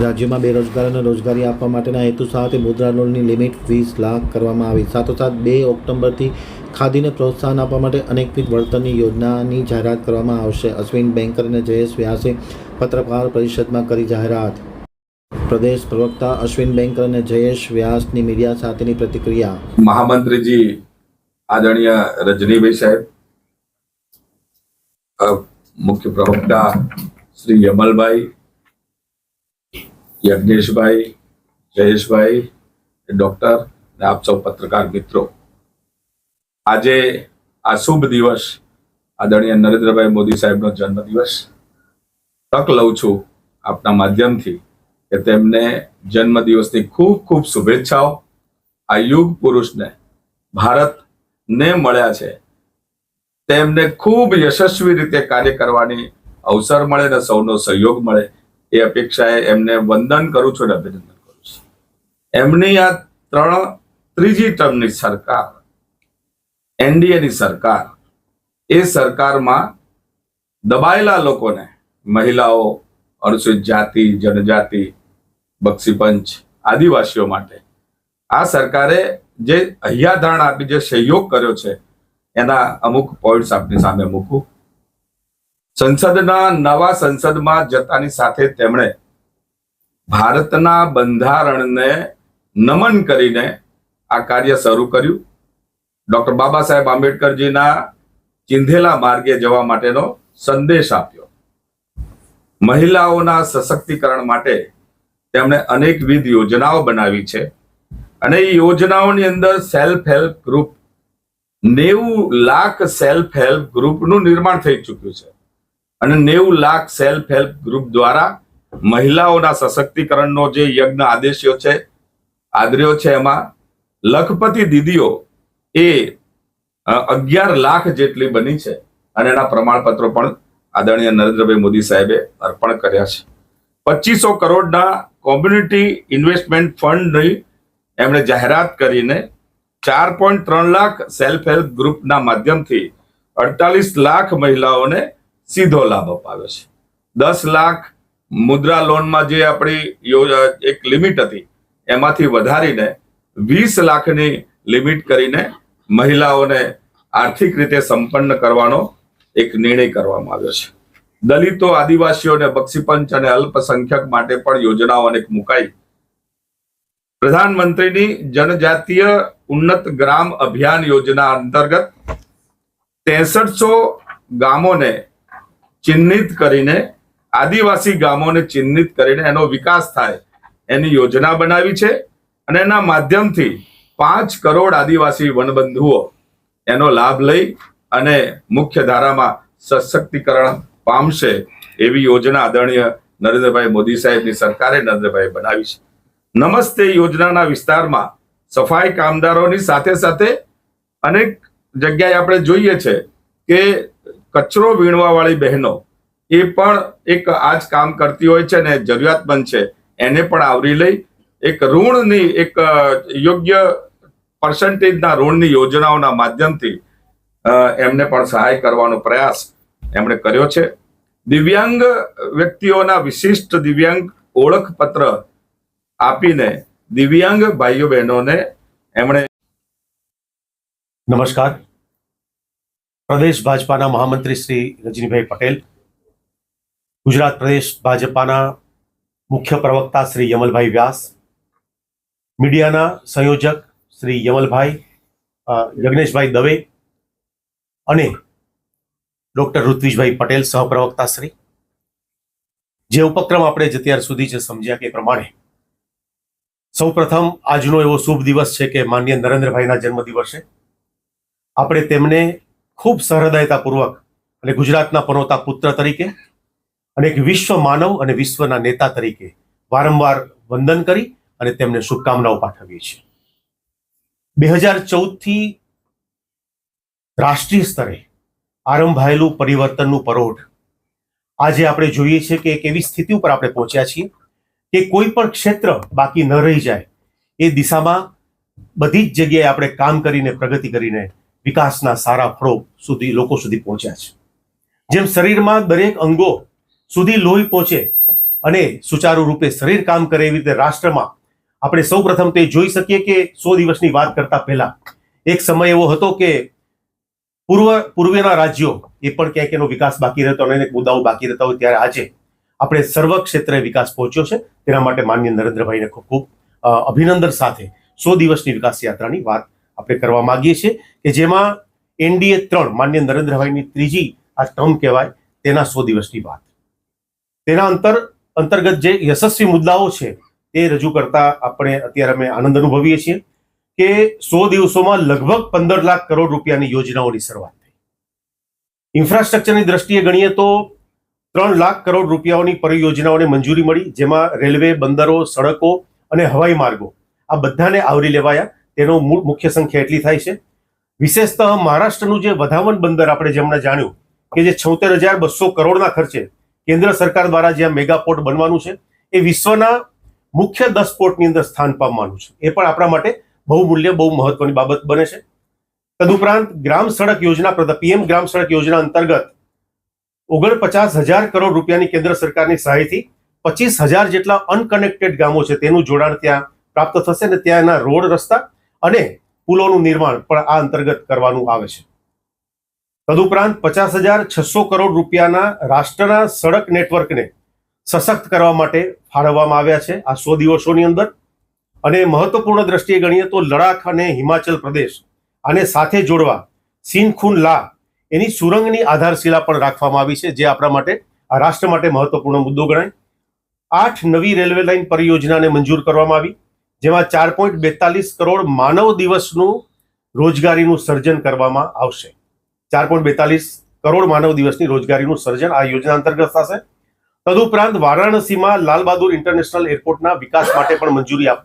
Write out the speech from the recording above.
રાજ્યમાં બેરોજગાર અને રોજગારી આપવા માટેના હેતુ સાથે મુદ્રા લોનની લિમિટ વીસ લાખ કરવામાં આવી. સાથોસાથ બે ઓક્ટોબરથી ખાદીને પ્રોત્સાહન આપવા માટે અનેકવિધ વળતરની યોજનાની જાહેરાત કરવામાં આવશે. અશ્વિન બેન્કર અને જયેશ વ્યાસે પત્રકાર પરિષદમાં કરી જાહેરાત. પ્રદેશ પ્રવક્તા અશ્વિન બેન્કર અને જયેશ વ્યાસની મીડિયા સાથેની પ્રતિક્રિયા. મહામંત્રીજી, આદરણીય રજનીભાઈ સાહેબ મુખ્ય પ્રવક્તા શ્રી યમલભાઈ યજ્ઞેશભાઈ, જયેશભાઈ ડોક્ટર અને આપ સૌ પત્રકાર મિત્રો. આજે આ શુભ દિવસ, આદરણીય નરેન્દ્રભાઈ મોદી સાહેબનો જન્મદિવસ. તક લઉં છું આપના માધ્યમથી કે તેમને જન્મદિવસની ખૂબ ખૂબ શુભેચ્છાઓ. આ યુગ પુરુષને, ભારતને મળ્યા છે. તેમને ખૂબ યશસ્વી રીતે કાર્ય કરવાની અવસર મળે ને સૌનો સહયોગ મળે. એ અપેક્ષાએ એમને વંદન કરું છું અને અભિનંદન કરું છું. એમની આ ત્રણ, ત્રીજી ટર્મની સરકાર, એનડીએની સરકાર, એ સરકારમાં દબાયેલા લોકોને, મહિલાઓ અનુસૂચિત જાતિ, જનજાતિ, બક્ષીપંચ, આદિવાસીઓ માટે, આ સરકારે જે હૈયાધારણ આપી, જે સહયોગ કર્યો છે, એના અમુક પોઈન્ટ્સ આપની સામે મૂકું. સંસદના નવા સંસદમાં જતાની સાથે તેમણે ભારતના બંધારણને નમન કરીને આ કાર્ય શરૂ કર્યું. ડોક્ટર બાબા સાહેબ આંબેડકરજીના ચિંધેલા માર્ગે જવા માટેનો સંદેશ આપ્યો. મહિલાઓના સશક્તિકરણ માટે તેમણે અનેકવિધ યોજનાઓ બનાવી છે અને એ યોજનાઓની અંદર સેલ્ફ હેલ્પ ગ્રુપ નેવું લાખ સેલ્ફ હેલ્પ ગ્રુપનું નિર્માણ થઈ ચૂક્યું છે. અને નેવું લાખ સેલ્ફ હેલ્પ ગ્રુપ દ્વારા મહિલાઓના સશક્તિકરણનો જે યજ્ઞ આદેશ્યો છે આદર્યો છે એમાં, લખપતિ દીદીઓ એ અગિયાર લાખ જેટલી બની છે. અને એના પ્રમાણપત્રો પણ આદરણીય નરેન્દ્રભાઈ મોદી સાહેબે અર્પણ કર્યા છે. પચીસો કરોડના કોમ્યુનિટી ઇન્વેસ્ટમેન્ટ ફંડની એમણે જાહેરાત કરીને ચાર પોઈન્ટ ત્રણ લાખ સેલ્ફ હેલ્પ ગ્રુપના માધ્યમથી અડતાલીસ લાખ મહિલાઓને સીધો લાભ અપાવ્યો છે. દસ લાખ મુદ્રા લોનમાં જે આપણી એક લિમિટ હતી, એમાંથી વધારીને વીસ લાખની લિમિટ કરીને મહિલાઓને આર્થિક રીતે સંપન્ન કરવાનો એક નિર્ણય કરવામાં આવ્યો છે. દલિતો, આદિવાસીઓને બક્ષીપંચ અને અલ્પસંખ્યક માટે પણ યોજનાઓ અનેક મુકાઈ. પ્રધાનમંત્રીની જનજાતીય ઉન્નત ગ્રામ અભિયાન યોજના અંતર્ગત ત્રેસઠસો ગામોને ચિહ્નિત કરીને, આદિવાસી ગામોને ચિહ્નિત કરીને એનો વિકાસ થાય એની યોજના બનાવી છે અને એના માધ્યમથી પાંચ કરોડ આદિવાસી વનબંધુઓ એનો લાભ લઈ અને મુખ્ય ધારામાં સશક્તિકરણ પામશે એવી યોજના આદરણીય નરેન્દ્રભાઈ મોદી સાહેબની સરકારે નરેન્દ્રભાઈ બનાવી છે. નમસ્તે યોજનાના વિસ્તારમાં સફાઈ કામદારોની સાથે સાથે અનેક જગ્યાએ આપણે જોઈએ છે કે કચરો વીણવા વાળી બહેનો એ પણ એક આજ કામ કરતી હોય છે અને જરૂરિયાતમંદ છે, એને પણ આવરી લઈ એક ઋણની એક યોગ્ય પર્સન્ટેજના ઋણની યોજનાઓના માધ્યમથી એમને પણ સહાય કરવાનો પ્રયાસ એમણે કર્યો છે. દિવ્યાંગ વ્યક્તિઓના વિશિષ્ટ દિવ્યાંગ ઓળખપત્ર આપીને દિવ્યાંગ ભાઈઓ બહેનોને એમણે નમસ્કાર. પ્રદેશ ભાજપાના મહામંત્રી શ્રી રજનીભાઈ પટેલ, ગુજરાત પ્રદેશ ભાજપાના મુખ્ય પ્રવક્તા શ્રી યમલભાઈ વ્યાસ, મીડિયાના સંયોજક શ્રી યમલભાઈ યજ્ઞેશભાઈ દવે અને ડોક્ટર ઋત્વિજભાઈ પટેલ સહપ્રવક્તા શ્રી. જે ઉપક્રમ આપણે જ અત્યાર સુધી જે સમજ્યા કે પ્રમાણે સૌપ્રથમ આજનો એવો શુભ દિવસ છે કે માન્ય નરેન્દ્રભાઈના જન્મદિવસે. આપણે તેમને ખૂબ સહૃદયતાપૂર્વક અને ગુજરાતના પનોતા પુત્ર તરીકે અને એક વિશ્વ માનવ અને વિશ્વના નેતા તરીકે વારંવાર વંદન કરી અને તેમને શુભકામનાઓ પાઠવીએ છીએ. બે હજાર ચૌદથી રાષ્ટ્રીય સ્તરે આરંભાયેલું પરિવર્તનનું પરોઢ આજે આપણે જોઈએ છીએ કે એક એવી સ્થિતિ ઉપર આપણે પહોંચ્યા છીએ કે કોઈ પણ ક્ષેત્ર બાકી ન રહી જાય એ દિશામાં બધી જ જગ્યાએ આપણે કામ કરીને પ્રગતિ કરીને વિકાસના સારા ફળો સુધી, લોકો સુધી પહોંચ્યા છે. જેમ શરીરમાં દરેક અંગો સુધી લોહી પહોંચે અને સુચારુ રૂપે શરીર કામ કરે એવી રીતે રાષ્ટ્રમાં આપણે સૌ પ્રથમ તે જોઈ શકીએ કે સો દિવસની વાત કરતા પહેલા એક સમય એવો હતો કે પૂર્વ, પૂર્વેના રાજ્યો એ પણ ક્યાંક એનો વિકાસ બાકી રહેતો અને અનેક મુદ્દાઓ બાકી રહેતા હોય ત્યારે આજે આપણે સર્વ ક્ષેત્રે વિકાસ પહોંચ્યો છે. તેના માટે માન્ય નરેન્દ્રભાઈને ખૂબ ખૂબ અભિનંદન સાથે સો દિવસની વિકાસ યાત્રાની વાત આપણે કરવા માંગીએ છીએ કે જેમાં એનડીએ ત્રણ, માન્ય નરેન્દ્રભાઈની ત્રીજી આ ટર્મ કહેવાય, તેના સો દિવસની વાત. તેના અંતર, અંતર્ગત જે યશસ્વી મુદ્દાઓ છે, તે રજૂ કરતા આપણે અત્યારે અમે આનંદ અનુભવીએ છીએ કે સો દિવસોમાં લગભગ પંદર લાખ કરોડ રૂપિયાની યોજનાઓની શરૂઆત થઈ. ઇન્ફ્રાસ્ટ્રક્ચરની દ્રષ્ટિએ ગણીએ તો ત્રણ લાખ કરોડ રૂપિયાઓની પરિયોજનાઓને મંજૂરી મળી, જેમાં રેલવે, બંદરો, સડકો અને હવાઈ માર્ગો આ બધાને આવરી લેવાયા. તેનો મૂળ મુખ્ય સંખ્યા એટલી થાય છે. વિશેષતઃ મહારાષ્ટ્રનું જે વધાવન બંદર આપણે જેમણે જાણ્યું, કે જે છોતેર હજાર બસો કરોડના ખર્ચે કેન્દ્ર સરકાર દ્વારા જ્યાં મેગા પોર્ટ બનવાનું છે, એ વિશ્વના મુખ્ય દસ પોર્ટની અંદર સ્થાન પામવાનું છે. એ પણ આપણા માટે બહુ મૂલ્ય બહુ મહત્વની બાબત બને છે. તદુપરાંત ગ્રામ સડક યોજના પીએમ ગ્રામ સડક યોજના અંતર્ગત ઓગણપચાસ હજાર કરોડ રૂપિયાની કેન્દ્ર સરકારની સહાયથી પચીસ હજાર જેટલા અનકનેક્ટેડ ગામો છે, તેનું જોડાણ ત્યાં પ્રાપ્ત થશે ને ત્યાં એના રોડ રસ્તા અને પુલોનું નિર્માણ પણ આ અંતર્ગત કરવાનું આવે છે. તદુપરાંત પચાસ હજાર છસો કરોડ રૂપિયાના રાષ્ટ્રના સડક નેટવર્કને સશક્ત કરવા માટે ફાળવવામાં આવ્યા છે આ સો દિવસોની અંદર. અને મહત્વપૂર્ણ દ્રષ્ટિએ ગણીએ તો લડાખ અને હિમાચલ પ્રદેશ આને સાથે જોડવા સિનખુન લા એની સુરંગની આધારશિલા પણ રાખવામાં આવી છે, જે આપણા માટે, આ રાષ્ટ્ર માટે મહત્વપૂર્ણ મુદ્દો ગણાય. આઠ નવી રેલવે લાઇન પરિયોજનાને મંજૂર કરવામાં આવી. જેમાં ચાર પોઈન્ટ બેતાલીસ કરોડ માનવ દિવસનું રોજગારીનું સર્જન કરવામાં આવશે. ચાર પોઈન્ટ બેતાલીસ કરોડ માનવ દિવસની રોજગારીનું સર્જન આ યોજના અંતર્ગત થશે. તદુપરાંત વારાણસીમાં લાલ બહાદુર ઇન્ટરનેશનલ એરપોર્ટના વિકાસ માટે પણ મંજૂરી આપવામાં